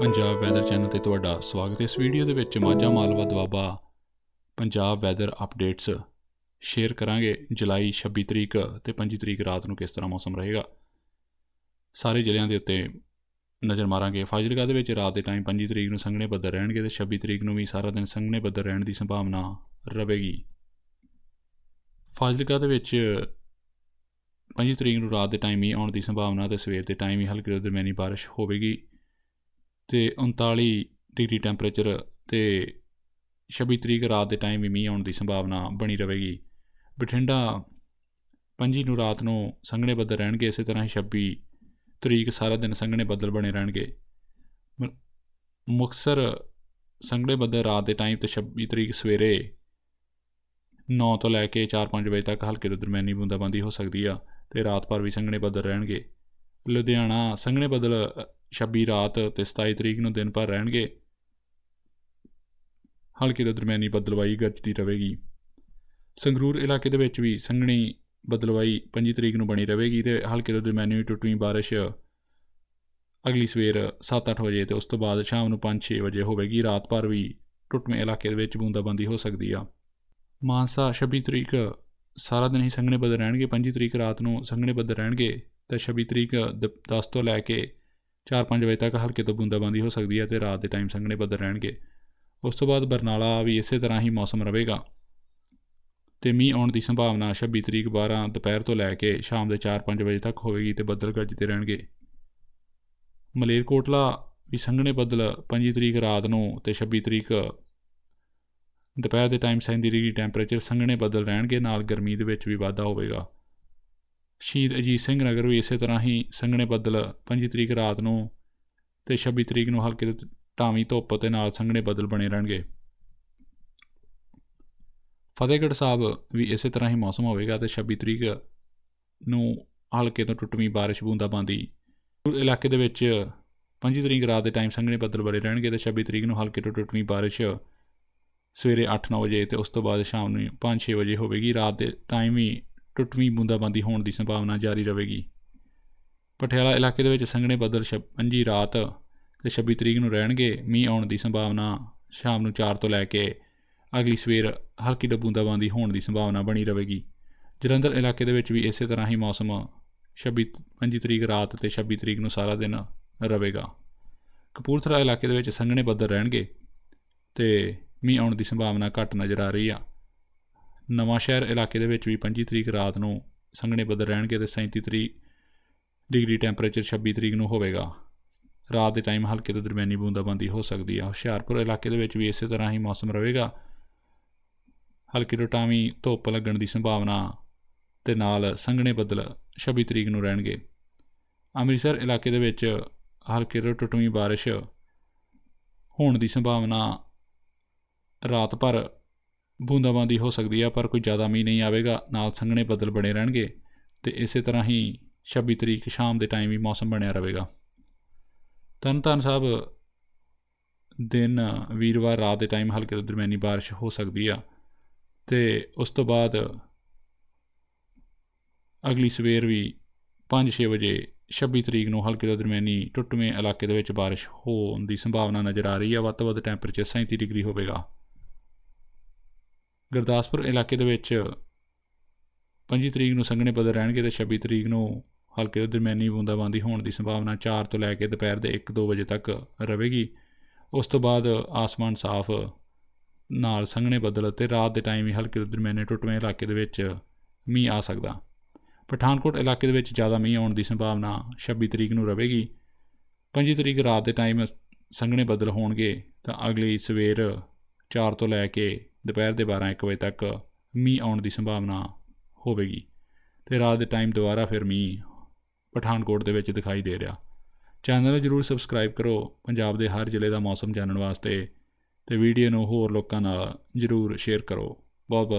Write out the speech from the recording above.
Punjab weather channel ਤੇ ਤੁਹਾਡਾ ਸਵਾਗਤ ਹੈ। ਇਸ ਵੀਡੀਓ ਦੇ ਵਿੱਚ Majha Malwa Doaba Punjab weather updates share ਕਰਾਂਗੇ। ਜੁਲਾਈ 26 ਤਰੀਕ ਤੇ 25 ਤਰੀਕ ਰਾਤ ਨੂੰ ਕਿਸ ਤਰ੍ਹਾਂ ਮੌਸਮ ਰਹੇਗਾ। ਸਾਰੇ ਜ਼ਿਲ੍ਹਿਆਂ ਦੇ ਉੱਤੇ ਨਜ਼ਰ ਮਾਰਾਂਗੇ। ਫਾਜ਼ਿਲਕਾ ਦੇ ਵਿੱਚ ਰਾਤ ਦੇ ਟਾਈਮ 25 ਤਰੀਕ ਨੂੰ ਸੰਘਣੇ ਬੱਦਲ ਰਹਿਣਗੇ ਤੇ 26 ਤਰੀਕ ਨੂੰ ਵੀ ਸਾਰਾ ਦਿਨ ਸੰਘਣੇ ਬੱਦਲ ਰਹਿਣ ਦੀ ਸੰਭਾਵਨਾ ਰਹੇਗੀ। ਫਾਜ਼ਿਲਕਾ ਦੇ ਵਿੱਚ 25 ਤਰੀਕ ਨੂੰ ਰਾਤ ਦੇ ਟਾਈਮ ਹੀ ਆਉਣ ਦੀ ਸੰਭਾਵਨਾ ਤੇ ਸਵੇਰ ਦੇ ਟਾਈਮ ਹੀ ਹਲਕੀ ਤੋਂ ਦਰਮਿਆਨੀ ਬਾਰਿਸ਼ ਹੋਵੇਗੀ। ਤੇ 39 ਡਿਗਰੀ ਟੈਂਪਰੇਚਰ ਤੇ 26 ਤਰੀਕ ਰਾਤ ਦੇ ਟਾਈਮ ਵੀ ਮੀਂਹ ਆਉਣ ਦੀ ਸੰਭਾਵਨਾ ਬਣੀ ਰਹੇਗੀ। ਬਠਿੰਡਾ 25 ਨੂੰ ਰਾਤ ਨੂੰ ਸੰਘਣੇ ਬੱਦਲ ਰਹਿਣਗੇ, ਇਸੇ ਤਰ੍ਹਾਂ ਹੀ 26 ਤਰੀਕ ਸਾਰਾ ਦਿਨ ਸੰਘਣੇ ਬੱਦਲ ਬਣੇ ਰਹਿਣਗੇ। ਮ- ਮੁਕਤਸਰ ਸੰਘਣੇ ਬੱਦਲ ਰਾਤ ਦੇ ਟਾਈਮ ਤੇ 26 ਤਰੀਕ ਸਵੇਰੇ 9 ਤੋਂ ਲੈ ਕੇ 4-5 ਵਜੇ ਤੱਕ ਹਲਕੇ ਤੋਂ ਦਰਮਿਆਨੀ ਬੂੰਦਾਬਾਂਦੀ ਹੋ ਸਕਦੀ ਆ ਤੇ ਰਾਤ ਭਰ ਵੀ ਸੰਘਣੇ ਬੱਦਲ ਰਹਿਣਗੇ। ਲੁਧਿਆਣਾ ਸੰਘਣੇ ਬੱਦਲ ਅ, 26 ਰਾਤ ਤੇ 27 ਤਰੀਕ ਨੂੰ ਦਿਨ ਭਰ ਰਹਿਣਗੇ। ਹਲਕੀ ਤੋਂ ਦਰਮਿਆਨੀ ਬਦਲਵਾਈ ਗੱਜਦੀ ਰਹੇਗੀ। ਸੰਗਰੂਰ ਇਲਾਕੇ ਦੇ ਵਿੱਚ ਵੀ ਸੰਘਣੀ ਬਦਲਵਾਈ 25 ਤਰੀਕ ਨੂੰ ਬਣੀ ਰਹੇਗੀ ਤੇ ਹਲਕੇ ਤੋਂ ਦਰਮਿਆਨੀ ਟੁੱਟਵੀਂ ਬਾਰਿਸ਼ ਅਗਲੀ ਸਵੇਰ 7-8 ਵਜੇ ਤੇ ਉਸ ਤੋਂ ਬਾਅਦ ਸ਼ਾਮ ਨੂੰ 5-6 ਵਜੇ ਹੋਵੇਗੀ। ਰਾਤ ਭਰ ਵੀ ਟੁੱਟਵੇਂ ਇਲਾਕੇ ਦੇ ਵਿੱਚ ਬੂੰਦਾਬਾਂਦੀ ਹੋ ਸਕਦੀ ਆ। ਮਾਨਸਾ 26 ਤਰੀਕ ਸਾਰਾ ਦਿਨ ਹੀ ਸੰਘਣੇ ਬੱਦਲ ਰਹਿਣਗੇ। 25 ਤਰੀਕ ਰਾਤ ਨੂੰ ਸੰਘਣੇ ਬੱਦਲ ਰਹਿਣਗੇ। ਤੇ 26 ਤਰੀਕ 10 ਤੋਂ ਲੈ ਕੇ 4-5 ਵਜੇ ਤੱਕ ਹਲਕੇ ਤੋਂ ਬੂੰਦਾਬਾਂਦੀ ਹੋ ਸਕਦੀ ਹੈ ਤੇ ਰਾਤ ਦੇ ਟਾਈਮ ਸੰਘਣੇ ਬੱਦਲ ਰਹਿਣਗੇ। ਉਸ ਤੋਂ ਬਾਅਦ ਬਰਨਾਲਾ ਵੀ ਇਸੇ ਤਰ੍ਹਾਂ ਹੀ ਮੌਸਮ ਰਹੇਗਾ। ਤੇ ਮੀਂਹ ਆਉਣ ਦੀ ਸੰਭਾਵਨਾ 26 ਤਰੀਕ 12 ਦੁਪਹਿਰ ਤੋਂ ਲੈ ਕੇ ਸ਼ਾਮ ਦੇ 4-5 ਵਜੇ ਤੱਕ ਹੋਵੇਗੀ ਤੇ ਬੱਦਲ ਗੱਜਦੇ ਰਹਿਣਗੇ। ਮਲੇਰਕੋਟਲਾ ਵੀ ਸੰਘਣੇ ਬੱਦਲ 25 ਤਰੀਕ ਰਾਤ ਨੂੰ ਤੇ 26 ਤਰੀਕ ਦੁਪਹਿਰ ਦੇ ਟਾਈਮ 37 ਡਿਗਰੀ ਟੈਂਪਰੇਚਰ ਸੰਘਣੇ ਬੱਦਲ ਰਹਿਣਗੇ, ਨਾਲ ਗਰਮੀ ਦੇ ਵਿੱਚ ਵੀ ਵਾਧਾ ਹੋਵੇਗਾ। ਸ਼ਹੀਦ ਅਜੀਤ ਸਿੰਘ ਨਗਰ ਵੀ ਇਸੇ ਤਰ੍ਹਾਂ ਹੀ ਸੰਘਣੇ ਬੱਦਲ 25 ਤਰੀਕ ਰਾਤ ਨੂੰ ਤੇ 26 ਤਰੀਕ ਨੂੰ ਹਲਕੇ ਤੋਂ ਢਾਵੀਂ ਧੁੱਪ ਤੇ ਨਾਲ ਸੰਘਣੇ ਬੱਦਲ ਬਣੇ ਰਹਿਣਗੇ। ਫਤਿਹਗੜ੍ਹ ਸਾਹਿਬ ਵੀ ਇਸੇ ਤਰ੍ਹਾਂ ਹੀ ਮੌਸਮ ਹੋਵੇਗਾ ਤੇ 26 ਤਰੀਕ ਨੂੰ ਹਲਕੇ ਤੋਂ ਟੁੱਟਵੀਂ ਬਾਰਿਸ਼ ਬੂੰਦਾਬਾਂਦੀ ਇਲਾਕੇ ਦੇ ਵਿੱਚ 25 ਤਰੀਕ ਰਾਤ ਦੇ ਟਾਈਮ ਸੰਘਣੇ ਬੱਦਲ ਬਣੇ ਰਹਿਣਗੇ ਤੇ 26 ਤਰੀਕ ਨੂੰ ਹਲਕੇ ਤੋਂ ਟੁੱਟਵੀਂ ਬਾਰਿਸ਼ ਸਵੇਰੇ 8-9 ਵਜੇ ਤੇ ਉਸ ਤੋਂ ਬਾਅਦ ਸ਼ਾਮ ਨੂੰ 5-6 ਵਜੇ ਹੋਵੇਗੀ। ਰਾਤ ਦੇ ਟਾਈਮ ਹੀ ਟੁੱਟਵੀਂ ਬੂੰਦਾਬਾਂਦੀ ਹੋਣ ਦੀ ਸੰਭਾਵਨਾ ਜਾਰੀ ਰਹੇਗੀ। ਪਟਿਆਲਾ ਇਲਾਕੇ ਦੇ ਵਿੱਚ ਸੰਘਣੇ ਬੱਦਲ 25 ਰਾਤ ਤੇ 26 ਤਰੀਕ ਨੂੰ ਰਹਿਣਗੇ। ਮੀਂਹ ਆਉਣ ਦੀ ਸੰਭਾਵਨਾ ਸ਼ਾਮ ਨੂੰ 4 ਤੋਂ ਲੈ ਕੇ ਅਗਲੀ ਸਵੇਰ ਹਲਕੀ ਤੋਂ ਬੂੰਦਾਬਾਂਦੀ ਹੋਣ ਦੀ ਸੰਭਾਵਨਾ ਬਣੀ ਰਹੇਗੀ। ਜਲੰਧਰ ਇਲਾਕੇ ਦੇ ਵਿੱਚ ਵੀ ਇਸੇ ਤਰ੍ਹਾਂ ਹੀ ਮੌਸਮ 26 25 ਤਰੀਕ ਰਾਤ ਤੇ 26 ਤਰੀਕ ਨੂੰ ਸਾਰਾ ਦਿਨ ਰਹੇਗਾ। ਕਪੂਰਥਲਾ ਇਲਾਕੇ ਦੇ ਵਿੱਚ ਸੰਘਣੇ ਬੱਦਲ ਰਹਿਣਗੇ ਤੇ ਮੀਂਹ ਆਉਣ ਦੀ ਸੰਭਾਵਨਾ ਘੱਟ ਨਜ਼ਰ ਆ ਰਹੀ ਆ। ਨਵਾਂ ਸ਼ਹਿਰ ਇਲਾਕੇ ਦੇ ਵਿੱਚ ਵੀ 25 ਤਰੀਕ ਰਾਤ ਨੂੰ ਸੰਘਣੇ ਬੱਦਲ ਰਹਿਣਗੇ ਤੇ 37 ਤਰੀਕ ਡਿਗਰੀ ਟੈਂਪਰੇਚਰ 26 ਤਰੀਕ ਨੂੰ ਹੋਵੇਗਾ। ਰਾਤ ਦੇ ਟਾਈਮ ਹਲਕੇ ਤੋਂ ਦਰਮਿਆਨੀ ਬੂੰਦਾਬਾਂਦੀ ਹੋ ਸਕਦੀ ਹੈ ਹੁਸ਼ਿਆਰਪੁਰ ਇਲਾਕੇ ਦੇ ਵਿੱਚ ਵੀ ਇਸੇ ਤਰ੍ਹਾਂ ਹੀ ਮੌਸਮ ਰਹੇਗਾ। ਹਲਕੀ ਤੋਂ ਟਾਵੀਂ ਧੁੱਪ ਲੱਗਣ ਦੀ ਸੰਭਾਵਨਾ ਤੇ ਨਾਲ ਸੰਘਣੇ ਬੱਦਲ 26 ਤਰੀਕ ਨੂੰ ਰਹਿਣਗੇ। ਅੰਮ੍ਰਿਤਸਰ ਇਲਾਕੇ ਦੇ ਵਿੱਚ ਹਲਕੇ ਤੋਂ ਟੁੱਟਵੀਂ ਬਾਰਿਸ਼ ਹੋਣ ਦੀ ਸੰਭਾਵਨਾ ਰਾਤ ਭਰ ਬੂੰਦਾਬਾਂਦੀ ਹੋ ਸਕਦੀ ਆ, ਪਰ ਕੋਈ ਜ਼ਿਆਦਾ ਮੀਂਹ ਨਹੀਂ ਆਵੇਗਾ, ਨਾਲ ਸੰਘਣੇ ਬੱਦਲ ਬਣੇ ਰਹਿਣਗੇ ਤੇ ਇਸੇ ਤਰ੍ਹਾਂ ਹੀ 26 ਤਰੀਕ ਸ਼ਾਮ ਦੇ ਟਾਈਮ ਵੀ ਮੌਸਮ ਬਣਿਆ ਰਹੇਗਾ। ਤਰਨਤਾਰਨ ਸਾਹਿਬ, ਦਿਨ ਵੀਰਵਾਰ ਰਾਤ ਦੇ ਟਾਈਮ ਹਲਕੇ ਤੋਂ ਦਰਮਿਆਨੀ ਬਾਰਿਸ਼ ਹੋ ਸਕਦੀ ਆ ਤੇ ਉਸ ਤੋਂ ਬਾਅਦ ਅਗਲੀ ਸਵੇਰ ਵੀ 5-6 ਵਜੇ 26 ਤਰੀਕ ਨੂੰ ਹਲਕੇ ਤੋਂ ਦਰਮਿਆਨੀ ਟੁੱਟਵੇਂ ਇਲਾਕੇ ਦੇ ਵਿੱਚ ਬਾਰਿਸ਼ ਹੋਣ ਦੀ ਸੰਭਾਵਨਾ ਨਜ਼ਰ ਆ ਰਹੀ ਆ। ਵੱਧ ਤੋਂ ਵੱਧ ਟੈਂਪਰੇਚਰ 37 ਡਿਗਰੀ ਹੋਵੇਗਾ। ਗੁਰਦਾਸਪੁਰ ਇਲਾਕੇ ਦੇ ਵਿੱਚ 25 ਤਰੀਕ ਨੂੰ ਸੰਘਣੇ ਬੱਦਲ ਰਹਿਣਗੇ ਤੇ 26 ਤਰੀਕ ਨੂੰ ਹਲਕੇ ਤੋਂ ਦਰਮਿਆਨੀ ਬੂੰਦਾਬਾਂਦੀ ਹੋਣ ਦੀ ਸੰਭਾਵਨਾ 4 ਤੋਂ ਲੈ ਕੇ ਦੁਪਹਿਰ ਦੇ 1-2 ਵਜੇ ਤੱਕ ਰਹੇਗੀ। ਉਸ ਤੋਂ ਬਾਅਦ ਆਸਮਾਨ ਸਾਫ਼ ਨਾਲ ਸੰਘਣੇ ਬੱਦਲ ਅਤੇ ਰਾਤ ਦੇ ਟਾਈਮ ਹੀ ਹਲਕੇ ਤੋਂ ਦਰਮਿਆਨੇ ਟੁੱਟਵੇਂ ਇਲਾਕੇ ਦੇ ਵਿੱਚ ਮੀਂਹ ਆ ਸਕਦਾ। ਪਠਾਨਕੋਟ ਇਲਾਕੇ ਦੇ ਵਿੱਚ ਜ਼ਿਆਦਾ ਮੀਂਹ ਆਉਣ ਦੀ ਸੰਭਾਵਨਾ 26 ਤਰੀਕ ਨੂੰ ਰਹੇਗੀ। 25 ਤਰੀਕ ਰਾਤ ਦੇ ਟਾਈਮ ਸੰਘਣੇ ਬੱਦਲ ਹੋਣਗੇ ਤਾਂ ਅਗਲੀ ਸਵੇਰ 4 ਤੋਂ ਲੈ ਕੇ ਦੁਪਹਿਰ ਦੇ 12-1 ਵਜੇ ਤੱਕ ਮੀਂਹ ਆਉਣ ਦੀ ਸੰਭਾਵਨਾ ਹੋਵੇਗੀ ਤੇ ਰਾਤ ਦੇ ਟਾਈਮ ਦੁਬਾਰਾ ਫਿਰ ਮੀਂਹ ਪਠਾਨਕੋਟ ਦੇ ਵਿੱਚ ਦਿਖਾਈ ਦੇ ਰਿਹਾ। ਚੈਨਲ ਨੂੰ ਜਰੂਰ ਸਬਸਕ੍ਰਾਈਬ ਕਰੋ। ਪੰਜਾਬ ਦੇ ਹਰ ਜ਼ਿਲ੍ਹੇ ਦਾ ਮੌਸਮ ਜਾਣਨ ਵਾਸਤੇ ਤੇ ਵੀਡੀਓ ਨੂੰ ਹੋਰ ਲੋਕਾਂ ਨਾਲ ਜਰੂਰ ਸ਼ੇਅਰ ਕਰੋ। ਬਹੁਤ ਬਹੁਤ